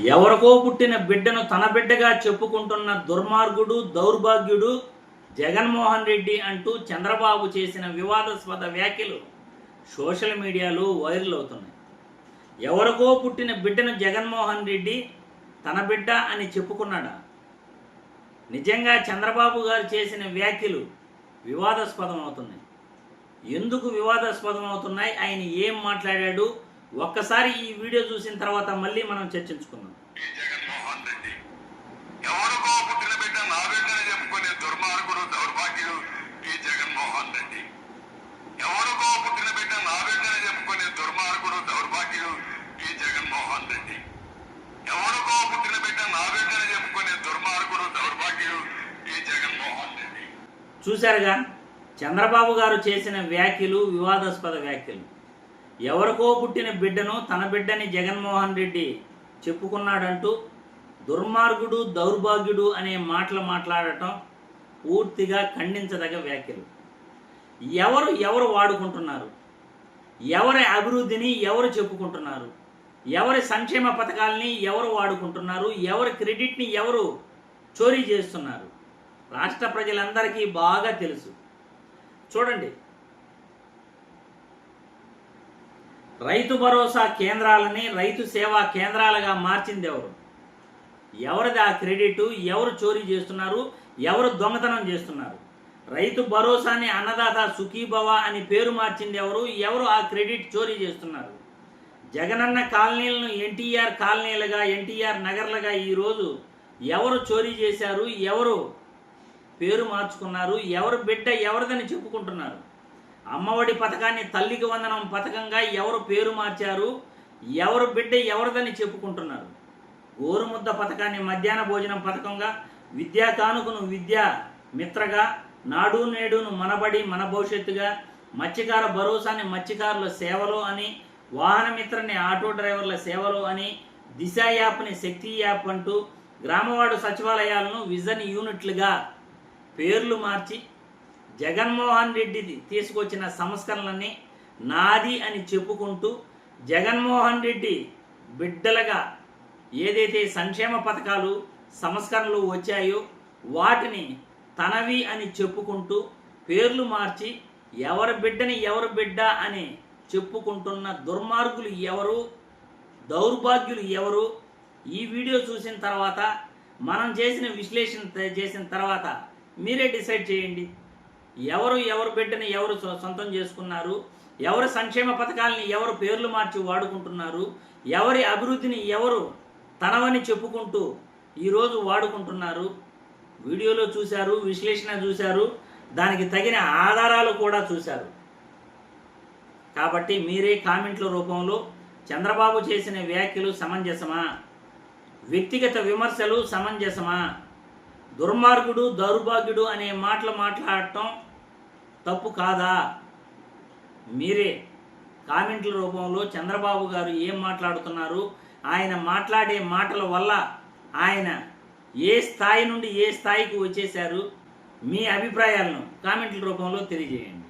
ఎవరికో పుట్టిన బిడ్డను తన బిడ్డగా చెప్పుకుంటున్న దుర్మార్గుడు దౌర్భాగ్యుడు జగన్మోహన్ రెడ్డి అంటూ చంద్రబాబు చేసిన వివాదాస్పద వ్యాఖ్యలు సోషల్ మీడియాలో వైరల్ అవుతున్నాయి. ఎవరికో పుట్టిన బిడ్డను జగన్మోహన్ రెడ్డి తన బిడ్డ అని చెప్పుకున్నాడా? నిజంగా చంద్రబాబు గారు చేసిన వ్యాఖ్యలు వివాదాస్పదం అవుతున్నాయి ఎందుకు వివాదాస్పదం అవుతున్నాయి ఆయన ఏం మాట్లాడాడు? ఒక్కసారి ఈ వీడియో చూసిన తర్వాత మళ్ళీ మనం చర్చించుకుందాం. ఎవరికో పుట్టిన బిడ్డ నా బిడ్డని చెప్పుకునే దుర్మార్గుడు దౌర్భాగ్యుడు ఈ జగన్మోహన్ రెడ్డి. ఎవరికో పుట్టిన బిడ్డ నా బిడ్డని చెప్పుకునే దుర్మార్గుడు దౌర్భాగ్యుడు ఈ జగన్మోహన్ రెడ్డి. ఎవరికో పుట్టిన బిడ్డ నా బిడ్డని చెప్పుకునే దుర్మార్గుడు దౌర్భాగ్యుడు ఈ జగన్మోహన్ రెడ్డి. చూశారుగా చంద్రబాబు గారు చేసిన వ్యాఖ్యలు వివాదాస్పద వ్యాఖ్యలు. ఎవరికో పుట్టిన బిడ్డను తన బిడ్డని జగన్మోహన్ రెడ్డి చెప్పుకున్నాడంటూ దుర్మార్గుడు దౌర్భాగ్యుడు అనే మాటలు మాట్లాడటం పూర్తిగా ఖండించదగ్గ వ్యాఖ్యలు. ఎవరు ఎవరు వాడుకుంటున్నారు? ఎవరి అభివృద్ధిని ఎవరు చెప్పుకుంటున్నారు? ఎవరి సంక్షేమ పథకాలని ఎవరు వాడుకుంటున్నారు? ఎవరి క్రెడిట్ని ఎవరు చోరీ చేస్తున్నారు? రాష్ట్ర ప్రజలందరికీ బాగా తెలుసు. చూడండి రైతు భరోసా కేంద్రాలని రైతు సేవా కేంద్రాలుగా మార్చింది ఎవరు? ఎవరిది ఆ క్రెడిట్? ఎవరు చోరీ చేస్తున్నారు? ఎవరు దొంగతనం చేస్తున్నారు? రైతు భరోసాని అన్నదాత సుఖీభవ అని పేరు మార్చింది ఎవరు? ఎవరు ఆ క్రెడిట్ చోరీ చేస్తున్నారు? జగనన్న కాలనీలను ఎన్టీఆర్ కాలనీలుగా ఎన్టీఆర్ నగర్లుగా ఈరోజు ఎవరు చోరీ చేశారు? ఎవరు పేరు మార్చుకున్నారు? ఎవరు బిడ్డ ఎవరిదని చెప్పుకుంటున్నారు? అమ్మఒడి పథకాన్ని తల్లికి వందనం పథకంగా ఎవరు పేరు మార్చారు ఎవరు బిడ్డ ఎవరిదని చెప్పుకుంటున్నారు. గోరుముద్ద పథకాన్ని మధ్యాహ్న భోజనం పథకంగా విద్యా కానుకను విద్యా మిత్రగా నాడు నేడును మనబడి మన భవిష్యత్తుగా మత్స్యకార భరోసాని మత్స్యకారుల సేవలో అని వాహన మిత్రని ఆటో డ్రైవర్ల సేవలో అని దిశ యాప్ని శక్తి యాప్ అంటూ గ్రామవాడు సచివాలయాలను విజన్ యూనిట్లుగా పేర్లు మార్చి జగన్మోహన్ రెడ్డి తీసుకొచ్చిన సంస్కరణలన్నీ నాది అని చెప్పుకుంటూ జగన్మోహన్ రెడ్డి బిడ్డలుగా ఏదైతే సంక్షేమ పథకాలు సంస్కరణలు వచ్చాయో వాటిని తనవి అని చెప్పుకుంటూ పేర్లు మార్చి ఎవరి బిడ్డని ఎవరి బిడ్డ అని చెప్పుకుంటున్న దుర్మార్గులు ఎవరు దౌర్భాగ్యులు ఎవరు ఈ వీడియో చూసిన తర్వాత మనం చేసిన విశ్లేషణ చేసిన తర్వాత మీరే డిసైడ్ చేయండి. ఎవరు ఎవరు బిడ్డని ఎవరు సొ- సొంతం చేసుకున్నారు? ఎవరు సంక్షేమ పథకాలని ఎవరు పేర్లు మార్చి వాడుకుంటున్నారు? ఎవరి అభివృద్ధిని ఎవరు తనవని చెప్పుకుంటూ ఈరోజు వాడుకుంటున్నారు? వీడియోలో చూశారు విశ్లేషణ చూశారు దానికి తగిన ఆధారాలు కూడా చూశారు. కాబట్టి మీరే కామెంట్ల రూపంలో చంద్రబాబు చేసిన వ్యాఖ్యలు సమంజసమా? వ్యక్తిగత విమర్శలు సమంజసమా? దుర్మార్గుడు దౌర్భాగ్యుడు అనే మాటలు మాట్లాడటం తప్పు కాదా? మీరే కామెంట్ల రూపంలో చంద్రబాబు గారు ఏం మాట్లాడుతున్నారు? ఆయన మాట్లాడే మాటల వల్ల ఆయన ఏ స్థాయి నుండి ఏ స్థాయికి వచ్చేశారు? మీ అభిప్రాయాలను కామెంట్ల రూపంలో తెలియజేయండి.